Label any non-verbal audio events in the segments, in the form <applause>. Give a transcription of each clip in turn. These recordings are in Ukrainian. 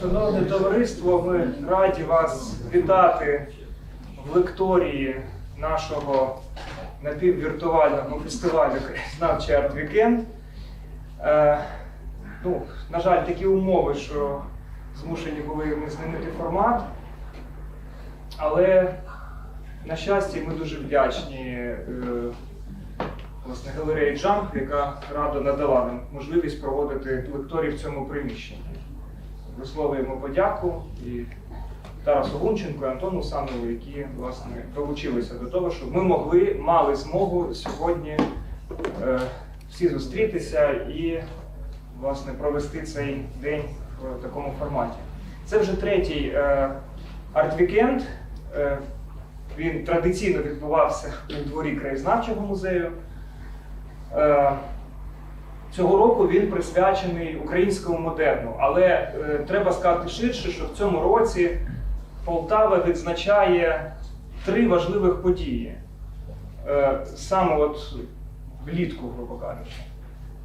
Шановне товариство, ми раді вас вітати в лекторії нашого напіввіртуального фестивалю Краєзнавчий арт-вікенд. Ну, на жаль, такі умови, що змушені були ми змінити формат. Але, на щастя, ми дуже вдячні е, власне, галереї Джамп, яка радо надала нам можливість проводити лекторії в цьому приміщенні висловлюємо подяку і Тарасу Гунченку і Антону Санову, які власне долучилися до того, щоб ми могли мали змогу сьогодні е, всі зустрітися і власне провести цей день в такому форматі. Це вже третій е, арт-вікенд. Е, він традиційно відбувався у дворі краєзнавчого музею. Е, Цього року він присвячений українському модерну, але е, треба сказати ширше, що в цьому році Полтава відзначає три важливих події. Е, саме от влітку, грубо кажучи.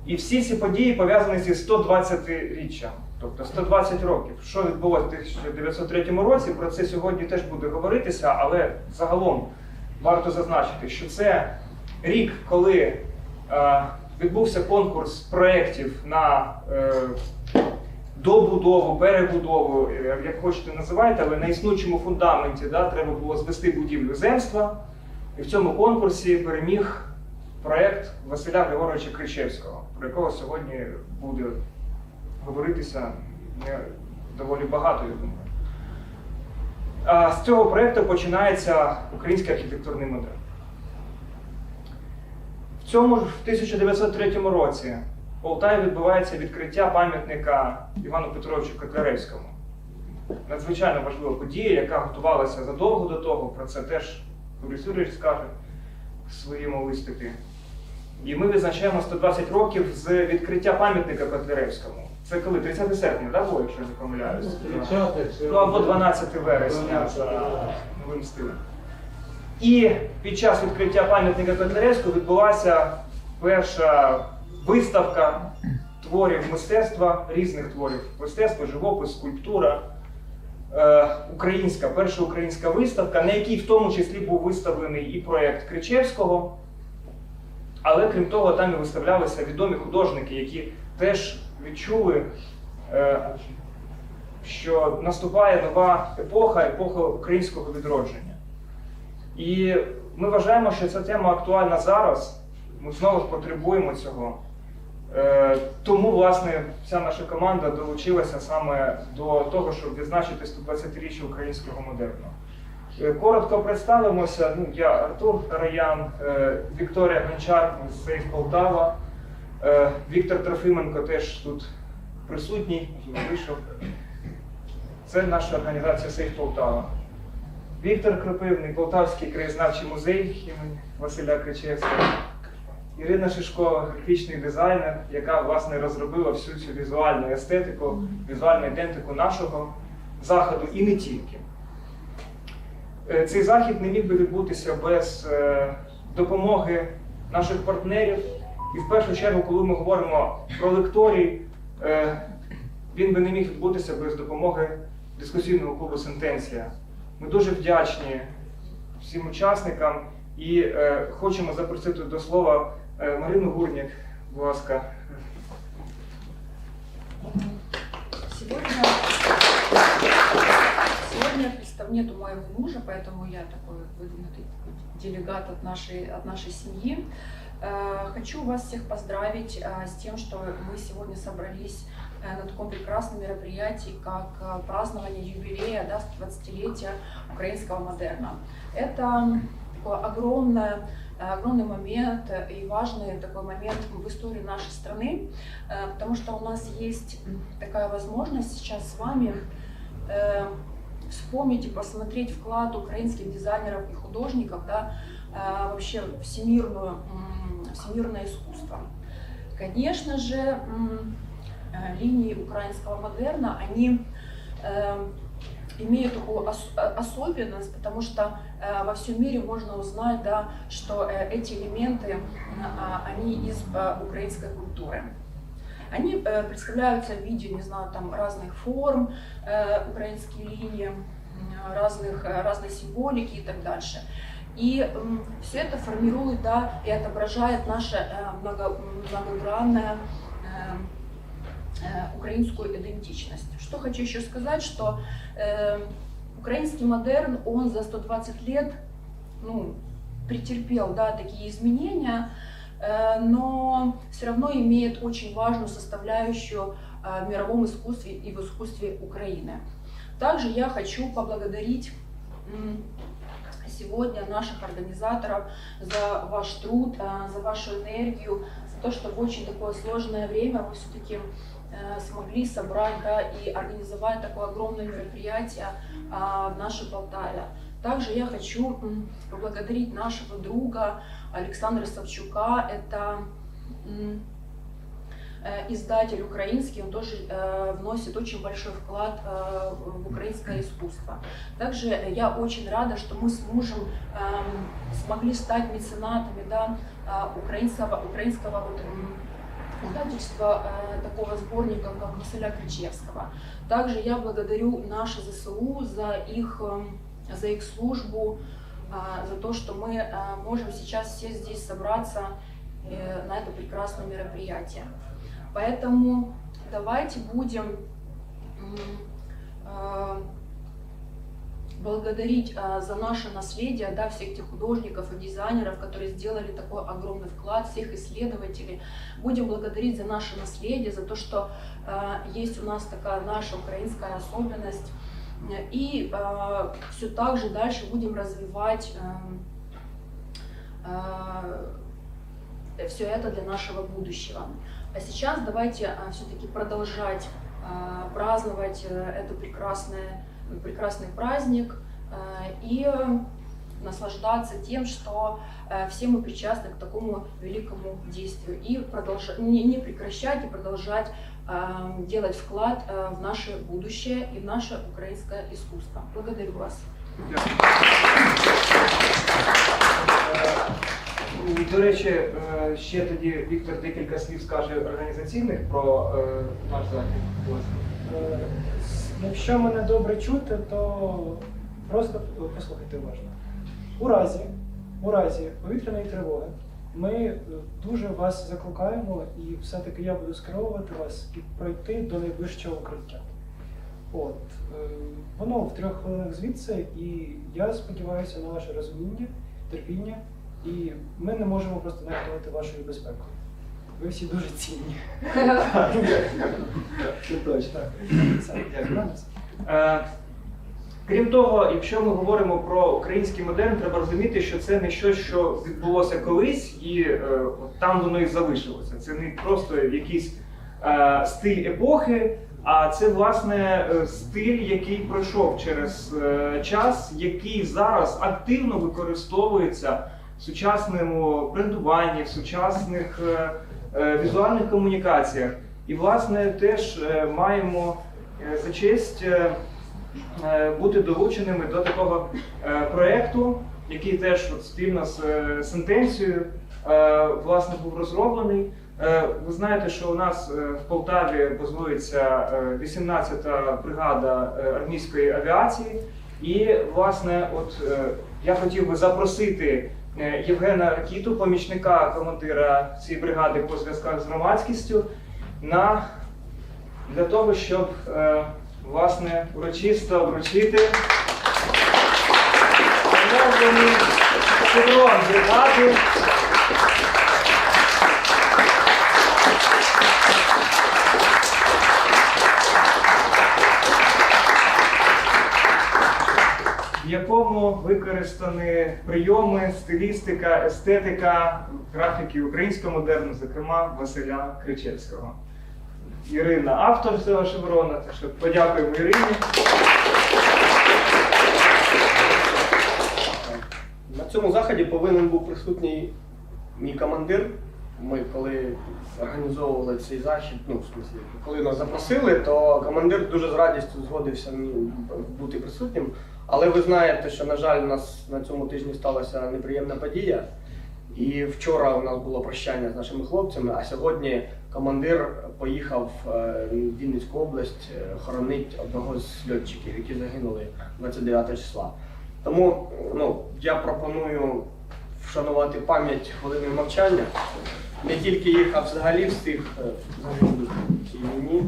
І всі ці події пов'язані зі 120 річчям, тобто 120 років. Що відбулося в 1903 році, про це сьогодні теж буде говоритися, але загалом варто зазначити, що це рік, коли е, відбувся конкурс проєктів на е, добудову, перебудову, е, як хочете називайте, але на існуючому фундаменті да, треба було звести будівлю земства. І в цьому конкурсі переміг проєкт Василя Григоровича Кричевського, про якого сьогодні буде говоритися доволі багато, я думаю. А з цього проєкту починається український архітектурний модерн. В цьому ж в 1903 році в Полтаві відбувається відкриття пам'ятника Івану Петровичу Котляревському. Надзвичайно важлива подія, яка готувалася задовго до того. Про це теж Борис Юрійович скаже в своєму виступі. І ми відзначаємо 120 років з відкриття пам'ятника Котляревському. Це коли? 30 серпня, да, було, якщо я не помиляюсь? Ну або 12 вересня за новим стилем. І під час відкриття пам'ятника Котляревського відбулася перша виставка творів мистецтва, різних творів мистецтва, живопис, скульптура. Е, Українська, перша українська виставка, на якій в тому числі був виставлений і проєкт Кричевського. Але крім того, там і виставлялися відомі художники, які теж відчули, е, що наступає нова епоха, епоха українського відродження. І ми вважаємо, що ця тема актуальна зараз. Ми знову ж потребуємо цього. Е, Тому, власне, вся наша команда долучилася саме до того, щоб відзначити 120-річчя українського модерну. Е, Коротко представимося. Ну, я Артур Раян, Вікторія Гончар з Полтава, Віктор Трофименко теж тут присутній, вийшов. Це наша організація Сейф Полтава. Віктор Кропивний, Полтавський краєзнавчий музей імені Василя Кричевського. Ірина Шишкова, графічний дизайнер, яка власне розробила всю цю візуальну естетику, візуальну ідентику нашого заходу і не тільки. Е, Цей захід не міг би відбутися без е, допомоги наших партнерів. І в першу чергу, коли ми говоримо про лекторій, е, він би не міг відбутися без допомоги дискусійного клубу Сентенція. Ми дуже вдячні всім учасникам і е, хочемо запросити до слова е, Марину Гурняк, будь ласка. Сегодня, сегодня представ- нету моего мужа, поэтому я такой выдвинутый делегат от нашей, от нашей семьи. Э, Хочу вас всех поздравить э, с тем, что мы сегодня собрались э, на таком прекрасном мероприятии, как празднование юбилея да, 120-летия украинского модерна. Это такое огромное, огромный момент и важный такой момент в истории нашей страны, потому что у нас есть такая возможность сейчас с вами вспомнить и посмотреть вклад украинских дизайнеров и художников да, вообще всемирную, всемирное искусство. Конечно же, э, линии украинского модерна, они э, имеют такую ос- э, особенность, потому что э, во всем мире можно узнать, да, что э, эти элементы, а, они из э, украинской культуры. Они э, представляются в виде, не знаю, там разных форм, э, украинские линии, разных, э, разной символики и так дальше. И все это формирует, да, и отображает наше э, много, многогранное э, э, украинскую идентичность. Что хочу еще сказать, что э, украинский модерн, он за 120 лет ну, претерпел да, такие изменения, э, но все равно имеет очень важную составляющую э, в мировом искусстве и в искусстве Украины. Также я хочу поблагодарить м, сегодня наших организаторов за ваш труд, э, за вашу энергию, за то, что в очень такое сложное время вы все-таки смогли собрать да, и организовать такое огромное мероприятие а, в нашей Полтаве. Также я хочу поблагодарить нашего друга Александра Савчука. Это э, издатель украинский, он тоже э, вносит очень большой вклад э, в украинское искусство. Также я очень рада, что мы с мужем эм, смогли стать меценатами да, э, украинского, украинского вот, м, издательства э, такого сборника, как Василя Кричевского. Также я благодарю наше ЗСУ за их, эм, за их службу, э, за то, что мы э, можем сейчас все здесь собраться э, на это прекрасное мероприятие. Поэтому давайте будем э, благодарить э, за наше наследие, да, всех тех художников и дизайнеров, которые сделали такой огромный вклад, всех исследователей. Будем благодарить за наше наследие, за то, что э, есть у нас такая наша украинская особенность. И все так же дальше будем развивать все это для нашего будущего. А сейчас давайте все-таки продолжать э, праздновать э, это прекрасное, прекрасный праздник э, и наслаждаться тем, что э, все мы причастны к такому великому действию и продолжать, не, не прекращать и продолжать делать вклад в наше будущее и в наше украинское искусство. Благодарю вас. Е, До речі, е, ще тоді Віктор декілька слів скаже організаційних про е, наш захід. Будь ласка. Е, Якщо мене добре чути, то просто послухайте уважно. У разі, у разі повітряної тривоги ми е, дуже вас закликаємо, і все-таки я буду скеровувати вас і пройти до найближчого укриття. От, е, воно в трьох хвилинах звідси, і я сподіваюся на ваше розуміння, терпіння, і ми не можемо просто нехтувати вашою безпекою. Ви всі дуже цінні. Е, Крім того, якщо ми говоримо про український модерн, треба розуміти, що це не щось, що відбулося колись, і е, от там воно і залишилося. Це не просто якийсь е, стиль епохи, а це власне е, стиль, який пройшов через е, час, який зараз активно використовується сучасному брендуванні, в сучасних е, е, візуальних комунікаціях. І, власне, теж е, маємо за честь. бути долученими до такого проєкту, який теж от спільно з сентенцією власне був розроблений. Ви знаєте, що у нас в Полтаві базується е, 18-та бригада армійської авіації. І, власне, от я хотів би запросити Євгена Ракіту, помічника командира цієї бригади по зв'язках з громадськістю, на для того, щоб е, власне урочисто вручити шеврон бригади. В якому використані прийоми, стилістика, естетика графіки українського модерну, зокрема Василя Кричевського. Ірина, автор цього шеврона, так що подякуємо Ірині. На цьому заході повинен був присутній мій командир ми коли організовували цей захід, ну в смыслі, коли нас запросили, то командир дуже з радістю згодився бути присутнім. Але ви знаєте, що на жаль, у нас на цьому тижні сталася неприємна подія. І вчора у нас було прощання з нашими хлопцями, а сьогодні командир поїхав е, в Вінницьку область е, хоронить одного з льотчиків, які загинули 29 числа. Тому ну, я пропоную вшанувати пам'ять хвилиною мовчання. Не тільки їх, а взагалі всіх е, загиблих в цій війні.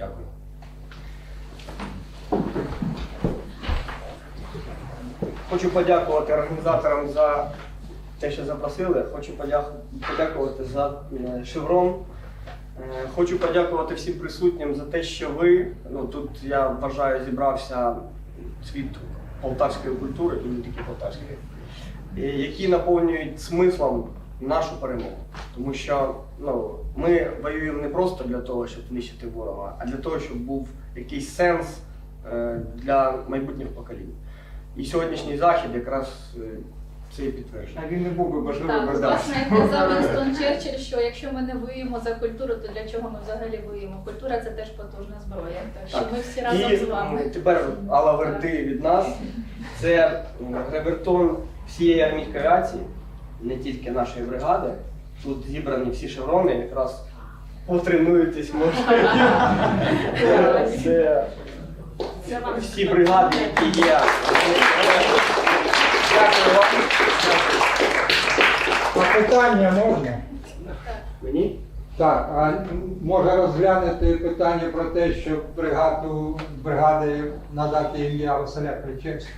Дякую. Хочу подякувати організаторам за те, що запросили. Хочу подякувати за е, шеврон. Е, Хочу подякувати всім присутнім за те, що ви ну тут я вважаю зібрався світ полтавської культури і не тільки полтавської, які наповнюють смислом нашу перемогу. Тому що ну, ми воюємо не просто для того, щоб знищити ворога, а для того, щоб був якийсь сенс е, для майбутніх поколінь. І сьогоднішній захід якраз е, це і підтверджує. А він не був би важливий без нас. власне, як казав <laughs> Вінстон Черчилль, що якщо ми не воюємо за культуру, то для чого ми взагалі воюємо? Культура це теж потужна зброя. Так що ми всі разом І з вами. тепер Алла Верти від нас. Це м, гребертон всієї армійської авіації, не тільки нашої бригади. Тут зібрані всі шеврони, якраз потренуєтесь, можете. <laughs> Це всі бригади, які є. Дякую вам. А питання можна? Мені? Так, а може розглянути питання про те, щоб бригаду бригади надати ім'я Василя Кричевського?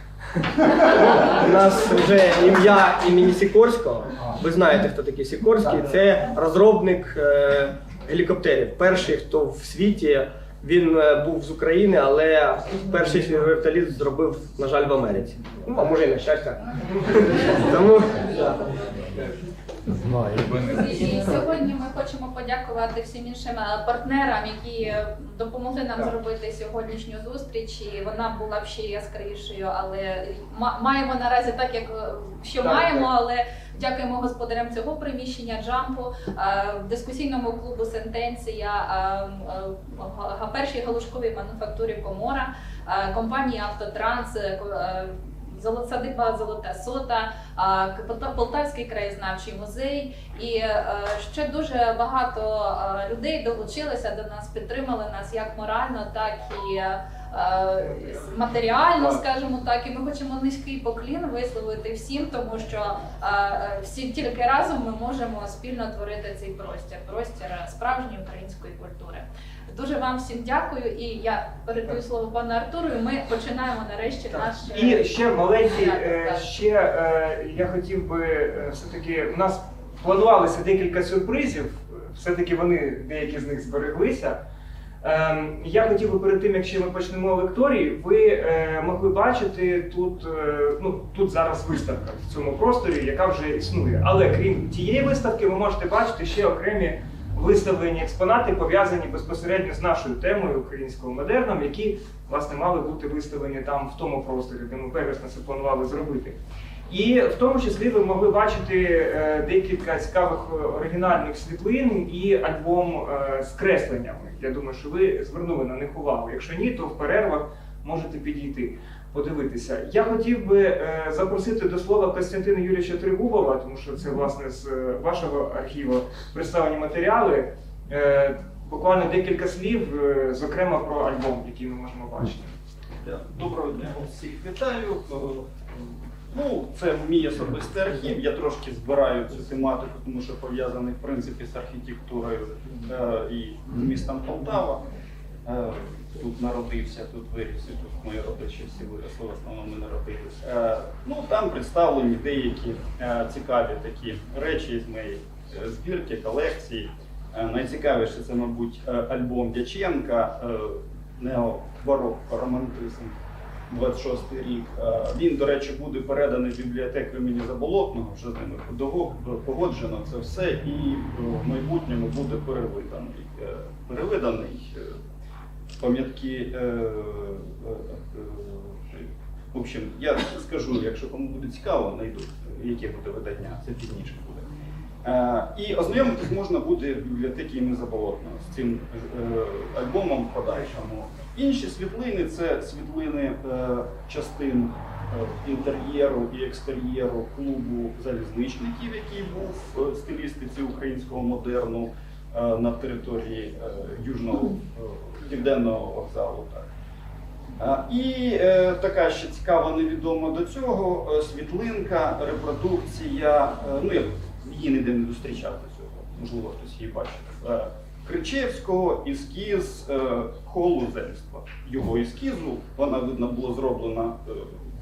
У нас вже ім'я імені Сікорського. Ви знаєте, хто такий Сікорський. Це розробник е, гелікоптерів. Перший, хто в світі. Він е, був з України, але перший свій вертоліт зробив, на жаль, в Америці. Ну, а може і на щастя. <laughs> Тому І сьогодні ми хочемо подякувати всім іншим е, партнерам, які допомогли нам зробити сьогоднішню зустріч. І вона була б ще яскравішою, але ма- маємо наразі так, як е, що Так, маємо, так. але дякуємо господарям цього приміщення джампу, е, дискусійному клубу Сентенція, га- першій галушковій мануфактурі Комора, компанії Автотранс. Садиба Золота Сота, Полтавський краєзнавчий музей, і е, ще дуже багато е, людей долучилися до нас, підтримали нас як морально, так і е, матеріально, скажімо так. І ми хочемо низький поклін висловити всім, тому що всі тільки разом ми можемо спільно творити цей простір, простір справжньої української культури. Дуже вам всім дякую, і я передаю слово пану Артуру. І ми починаємо нарешті Так. наш І ще маленький, е, так. ще е, я хотів би е, все-таки, у нас планувалося декілька сюрпризів, все-таки вони, деякі з них збереглися. Ем, Я хотів би перед тим, якщо ми почнемо лекторії, ви е, могли бачити тут, е, ну тут зараз виставка в цьому просторі, яка вже існує. Але крім тієї виставки, ви можете бачити ще окремі виставлені експонати, пов'язані безпосередньо з нашою темою українського модерном, які власне мали бути виставлені там в тому просторі, де ми первісно це планували зробити. І в тому числі ви могли бачити е, декілька цікавих е, оригінальних світлин і альбом е, з кресленнями. Я думаю, що ви звернули на них увагу. Якщо ні, то в перервах можете підійти. Подивитися. Я хотів би е, запросити до слова Костянтина Юрійовича Тригубова, тому що це власне з е, вашого архіву представлені матеріали. Е, буквально декілька слів, зокрема про альбом, який ми можемо бачити. Доброго дня всіх вітаю. Ну, це мій особистий архів. Я трошки збираю цю тематику, тому що пов'язаний в принципі з архітектурою е, і містом Полтава. Тут народився, тут виріс, і тут мої родичі всі виросли, в основному ми народились. Е, Ну там представлені деякі е, цікаві такі речі з моєї е, збірки, колекції. Найцікавіше це, мабуть, альбом Дяченка, необарокко романтизм. 26 рік. Він, до речі, буде переданий в бібліотеку імені Заболотного, вже з ними погоджено це все, і в майбутньому буде перевиданий. Перевиданий пам'ятки. е, е, е, В общем, я скажу, якщо кому буде цікаво, знайду, яке буде видання, це пізніше буде. І ознайомитись можна буде в бібліотеці імені Заболотного з цим альбомом подальшому. Інші світлини це світлини частин інтер'єру і екстер'єру клубу залізничників, який був в стилістиці українського модерну на території е, Южного е, Південного вокзалу. Так. І е, така ще цікава невідома до цього е, світлинка, репродукція. е, ну я її ніде не зустрічав до цього, можливо, хтось її бачив. Е, Кричевського ескіз е, холу земства. Його ескізу вона видно була зроблена е,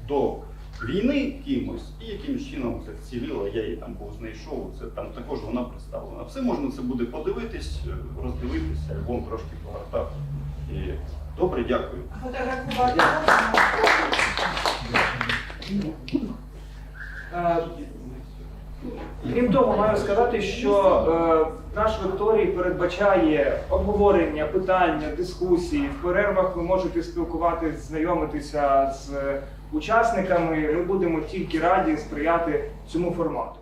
до війни кимось, і якимось чином це вціліло, я її там був знайшов. Це там також вона представлена. Все можна це буде подивитись, е, роздивитися, альбом трошки погортав. І добре, дякую. Фотографувати? Крім того, маю сказати, що е, наш лекторій передбачає обговорення, питання, дискусії. В перервах ви можете спілкуватися, знайомитися з учасниками. Ми будемо тільки раді сприяти цьому формату.